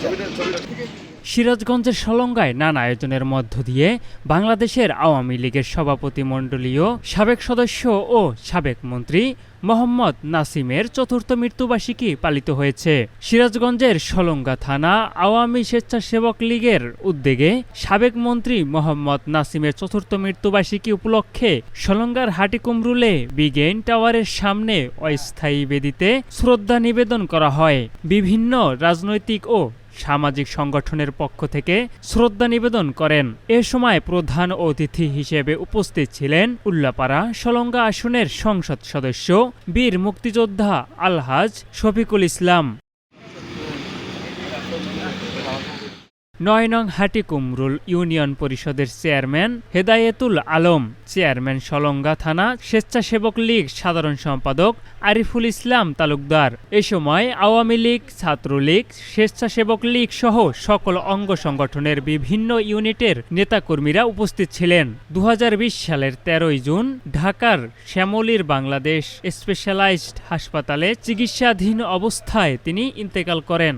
ছবিটা ছবিটা সিরাজগঞ্জের সলঙ্গায় নানা আয়োজনের মধ্য দিয়ে বাংলাদেশের আওয়ামী লীগের সভাপতি মণ্ডলীয় সাবেক সদস্য ও সাবেক মন্ত্রী মোহাম্মদ নাসিমের চতুর্থ মৃত্যুবার্ষিকী পালিত হয়েছে। সিরাজগঞ্জের সলঙ্গা থানা আওয়ামী স্বেচ্ছাসেবক লীগের উদ্যোগে সাবেক মন্ত্রী মোহাম্মদ নাসিমের চতুর্থ মৃত্যুবার্ষিকী উপলক্ষে সলঙ্গার হাটিকুমরুলে বিগেন টাওয়ারের সামনে অস্থায়ী বেদিতে শ্রদ্ধা নিবেদন করা হয়। বিভিন্ন রাজনৈতিক ও সামাজিক সংগঠনের পক্ষ থেকে শ্রদ্ধা নিবেদন করেন। এ সময় প্রধান অতিথি হিসেবে উপস্থিত ছিলেন উল্লাপাড়া সলঙ্গা আসনের সংসদ সদস্য বীর মুক্তিযোদ্ধা আলহাজ শফিকুল ইসলাম। নয় নং হাটি কুমরুল ইউনিয়ন পরিষদের চেয়ারম্যান হেদায়েতুল আলম, চেয়ারম্যান সলঙ্গা থানা স্বেচ্ছাসেবক লীগ সাধারণ সম্পাদক আরিফুল ইসলাম তালুকদার। এ সময় আওয়ামী লীগ, ছাত্রলীগ, স্বেচ্ছাসেবক লীগ সহ সকল অঙ্গ সংগঠনের বিভিন্ন ইউনিটের নেতাকর্মীরা উপস্থিত ছিলেন। দু হাজার বিশ সালের তেরোই জুন ঢাকার শ্যামলীর বাংলাদেশ স্পেশালাইজড হাসপাতালে চিকিৎসাধীন অবস্থায় তিনি ইন্তেকাল করেন।